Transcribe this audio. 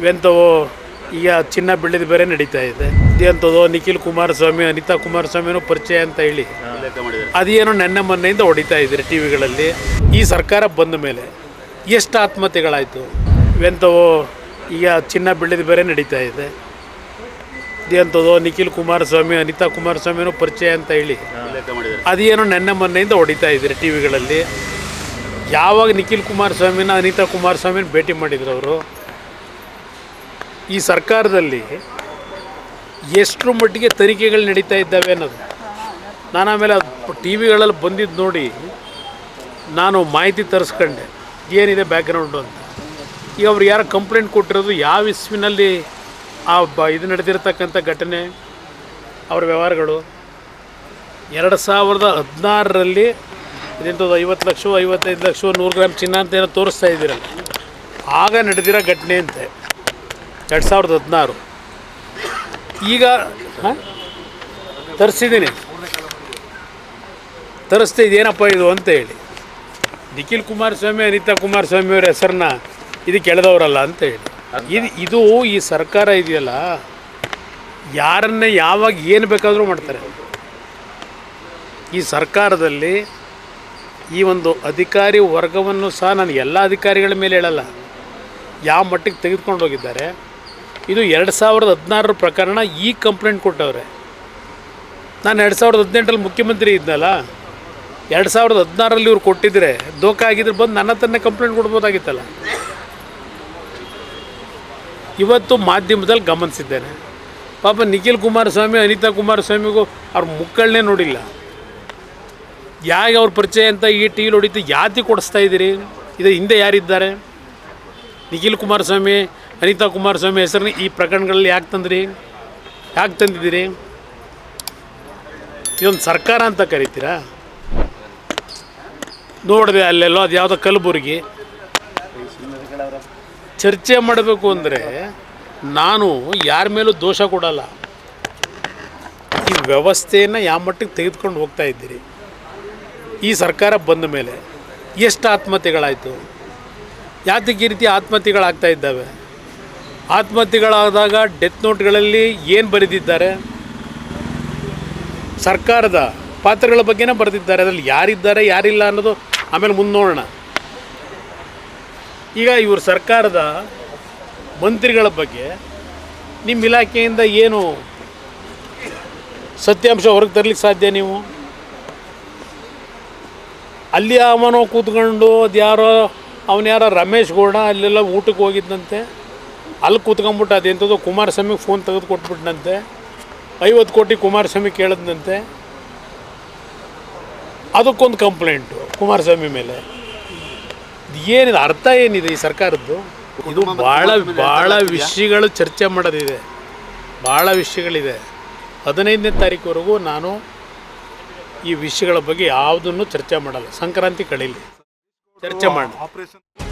ಇವೆಂಥವು ಈಗ ಚಿನ್ನ ಬೆಳ್ಳಿದ ಬೇರೆ ನಡೀತಾ ಇದೆ. ಇದೆಂಥದ್ದು ನಿಖಿಲ್ ಕುಮಾರಸ್ವಾಮಿ, ಅನಿತಾ ಕುಮಾರಸ್ವಾಮಿನೂ ಪರಿಚಯ ಅಂತ ಹೇಳಿ. ಅದೇನೋ ನೆನ್ನೆ ಮೊನ್ನೆಯಿಂದ ಹೊಡಿತಾ ಇದ್ದಾರೆ ಟಿ ವಿಗಳಲ್ಲಿ. ಈ ಸರ್ಕಾರ ಬಂದ ಮೇಲೆ ಎಷ್ಟು ಆತ್ಮಹತ್ಯೆಗಳಾಯಿತು? ಇವೆಂಥವು ಈಗ ಚಿನ್ನ ಬೆಳ್ಳಿದ ಬೇರೆ ನಡೀತಾ ಇದೆ. ಇದೆಂಥದ್ದು ನಿಖಿಲ್ ಕುಮಾರಸ್ವಾಮಿ, ಅನಿತಾ ಕುಮಾರಸ್ವಾಮಿನೂ ಪರಿಚಯ ಅಂತ ಹೇಳಿ. ಅದೇನೋ ನೆನ್ನೆ ಮೊನ್ನೆಯಿಂದ ಹೊಡಿತಾ ಇದ್ದಾರೆ ಟಿ ವಿಗಳಲ್ಲಿ. ಯಾವಾಗ ನಿಖಿಲ್ ಕುಮಾರಸ್ವಾಮಿನ, ಅನಿತಾ ಕುಮಾರಸ್ವಾಮಿನ ಭೇಟಿ ಮಾಡಿದ್ರು ಅವರು ಈ ಸರ್ಕಾರದಲ್ಲಿ ಎಷ್ಟರ ಮಟ್ಟಿಗೆ ತನಿಖೆಗಳು ನಡೀತಾ ಇದ್ದಾವೆ ಅನ್ನೋದು. ನಾನು ಆಮೇಲೆ ಟಿ ವಿಗಳಲ್ಲಿ ಬಂದಿದ್ದು ನೋಡಿ ನಾನು ಮಾಹಿತಿ ತರಿಸ್ಕೊಂಡೆ, ಏನಿದೆ ಬ್ಯಾಕ್ಗ್ರೌಂಡು ಅಂತ. ಈಗ ಅವ್ರು ಯಾರು ಕಂಪ್ಲೇಂಟ್ ಕೊಟ್ಟಿರೋದು ಯಾವ ಇಸ್ವಿನಲ್ಲಿ ಆ ಬ ಇದು ನಡೆದಿರ್ತಕ್ಕಂಥ ಘಟನೆ, ಅವರ ವ್ಯವಹಾರಗಳು. ಎರಡು ಸಾವಿರದ ಹದಿನಾರರಲ್ಲಿ ಇದೆಂಥದ್ದು ಐವತ್ತು ಲಕ್ಷ ಐವತ್ತೈದು ಲಕ್ಷ ನೂರು ಗ್ರಾಮ್ ಚಿನ್ನ ಅಂತ ಏನೋ ತೋರಿಸ್ತಾ ಇದ್ದೀರಲ್ಲ. ಆಗ ನಡೆದಿರೋ ಘಟನೆ ಅಂತೆ. ಎರಡು ಸಾವಿರದ ಹದಿನಾರು. ಈಗ, ಹಾಂ? ತರಿಸಿದ್ದೀನಿ. ತರಿಸ್ತಾ ಇದೇನಪ್ಪ ಇದು ಅಂತ ಹೇಳಿ. ನಿಖಿಲ್ ಕುಮಾರಸ್ವಾಮಿ, ಅನಿತಾ ಕುಮಾರಸ್ವಾಮಿ ಅವರ ಹೆಸರನ್ನ ಇದಕ್ಕೆ ಎಳೆದವರಲ್ಲ ಅಂತ ಹೇಳಿ. ಇದು ಇದು ಈ ಸರ್ಕಾರ ಇದೆಯಲ್ಲ, ಯಾರನ್ನೇ ಯಾವಾಗ ಏನು ಬೇಕಾದರೂ ಮಾಡ್ತಾರೆ. ಈ ಸರ್ಕಾರದಲ್ಲಿ ಈ ಒಂದು ಅಧಿಕಾರಿ ವರ್ಗವನ್ನು ಸಹ ನಾನು ಎಲ್ಲ ಅಧಿಕಾರಿಗಳ ಮೇಲೆ ಹೇಳಲ್ಲ. ಯಾವ ಮಟ್ಟಿಗೆ ತೆಗೆದುಕೊಂಡು ಹೋಗಿದ್ದಾರೆ. ಇದು ಎರಡು ಸಾವಿರದ ಹದಿನಾರರ ಪ್ರಕರಣ ಈ ಕಂಪ್ಲೇಂಟ್ ಕೊಟ್ಟವ್ರೆ. ನಾನು ಎರಡು ಸಾವಿರದ ಹದಿನೆಂಟರಲ್ಲಿ ಮುಖ್ಯಮಂತ್ರಿ ಇದ್ನಲ್ಲ, ಎರಡು ಸಾವಿರದ ಹದಿನಾರರಲ್ಲಿ ಇವ್ರು ಕೊಟ್ಟಿದ್ರೆ ದೋಖ ಆಗಿದ್ರೆ ಬಂದು ನನ್ನ ಹತ್ರನೇ ಕಂಪ್ಲೇಂಟ್ ಕೊಡ್ಬೋದಾಗಿತ್ತಲ್ಲ. ಇವತ್ತು ಮಾಧ್ಯಮದಲ್ಲಿ ಗಮನಿಸಿದ್ದೇನೆ. ಪಾಪ ನಿಖಿಲ್ ಕುಮಾರಸ್ವಾಮಿ, ಅನಿತಾ ಕುಮಾರಸ್ವಾಮಿಗೂ ಅವ್ರ ಮುಕ್ಕಳನ್ನೇ ನೋಡಿಲ್ಲ. ಯಾಕೆ ಅವ್ರ ಪರಿಚಯ ಅಂತ ಈ ಟಿ ವಿಲಿ ಹೊಡಿತು, ಯಾತಿ ಕೊಡಿಸ್ತಾ ಇದ್ದೀರಿ? ಇದು ಹಿಂದೆ ಯಾರಿದ್ದಾರೆ? ನಿಖಿಲ್ ಕುಮಾರಸ್ವಾಮಿ ಅನಿತಾ ಕುಮಾರಸ್ವಾಮಿ ಹೆಸರನ್ನ ಈ ಪ್ರಕರಣಗಳಲ್ಲಿ ಯಾಕೆ ತಂದ್ರಿ? ಯಾಕೆ ತಂದಿದ್ದೀರಿ? ಇದೊಂದು ಸರ್ಕಾರ ಅಂತ ಕರಿತೀರಾ? ನೋಡಿದೆ ಅಲ್ಲೆಲ್ಲೋ ಅದು ಯಾವುದೋ ಕಲಬುರಗಿ. ಚರ್ಚೆ ಮಾಡಬೇಕು ಅಂದರೆ ನಾನು ಯಾರ ಮೇಲೂ ದೋಷ ಕೊಡಲ್ಲ. ಈ ವ್ಯವಸ್ಥೆಯನ್ನು ಯಾವ ಮಟ್ಟಿಗೆ ತೆಗೆದುಕೊಂಡು ಹೋಗ್ತಾ ಇದ್ದೀರಿ? ಈ ಸರ್ಕಾರ ಬಂದ ಮೇಲೆ ಎಷ್ಟು ಆತ್ಮಹತ್ಯೆಗಳಾಯಿತು? ಯಾತಕ್ಕೆ ಈ ರೀತಿ ಆತ್ಮಹತ್ಯೆಗಳಾಗ್ತಾ ಇದ್ದಾವೆ? ಆತ್ಮಹತ್ಯೆಗಳಾದಾಗ ಡೆತ್ ನೋಟ್ಗಳಲ್ಲಿ ಏನು ಬರೆದಿದ್ದಾರೆ? ಸರ್ಕಾರದ ಪಾತ್ರಗಳ ಬಗ್ಗೆನೇ ಬರೆದಿದ್ದಾರೆ. ಅದರಲ್ಲಿ ಯಾರಿದ್ದಾರೆ, ಯಾರಿಲ್ಲ ಅನ್ನೋದು ಆಮೇಲೆ ಮುಂದೆ ನೋಡೋಣ. ಈಗ ಇವರು ಸರ್ಕಾರದ ಮಂತ್ರಿಗಳ ಬಗ್ಗೆ ನಿಮ್ಮ ಇಲಾಖೆಯಿಂದ ಏನು ಸತ್ಯಾಂಶ ಹೊರಗೆ ತರಲಿಕ್ಕೆ ಸಾಧ್ಯ ನೀವು? ಅಲ್ಲಿ ಅವನೋ ಕೂತ್ಕೊಂಡು ಅದು ಯಾರೋ ಅವನು ಯಾರೋ ರಮೇಶ್ ಗೌಡ ಅಲ್ಲೆಲ್ಲ ಊಟಕ್ಕೆ ಹೋಗಿದ್ದಂತೆ ಅಲ್ಲಿ ಕೂತ್ಕೊಂಡ್ಬಿಟ್ಟು ಅದೆಂಥದ್ದು ಕುಮಾರಸ್ವಾಮಿಗೆ ಫೋನ್ ತೆಗೆದು ಕೊಟ್ಬಿಟ್ನಂತೆ ಐವತ್ತು ಕೋಟಿ ಕುಮಾರಸ್ವಾಮಿ ಕೇಳಿದ್ನಂತೆ. ಅದಕ್ಕೊಂದು ಕಂಪ್ಲೇಂಟು ಕುಮಾರಸ್ವಾಮಿ ಮೇಲೆ. ಏನಿದೆ, ಅರ್ಥ ಏನಿದೆ ಈ ಸರ್ಕಾರದ್ದು? ಇದು ಭಾಳ ಭಾಳ ವಿಷಯಗಳು ಚರ್ಚೆ ಮಾಡೋದಿದೆ. ಭಾಳ ವಿಷಯಗಳಿದೆ. ಹದಿನೈದನೇ ತಾರೀಕುವರೆಗೂ ನಾನು ಈ ವಿಷಯಗಳ ಬಗ್ಗೆ ಯಾವುದನ್ನು ಚರ್ಚೆ ಮಾಡಲ್ಲ. ಸಂಕ್ರಾಂತಿ ಕಳೀಲಿ. ಚರ್ಚೆ ಮಾಡಿ.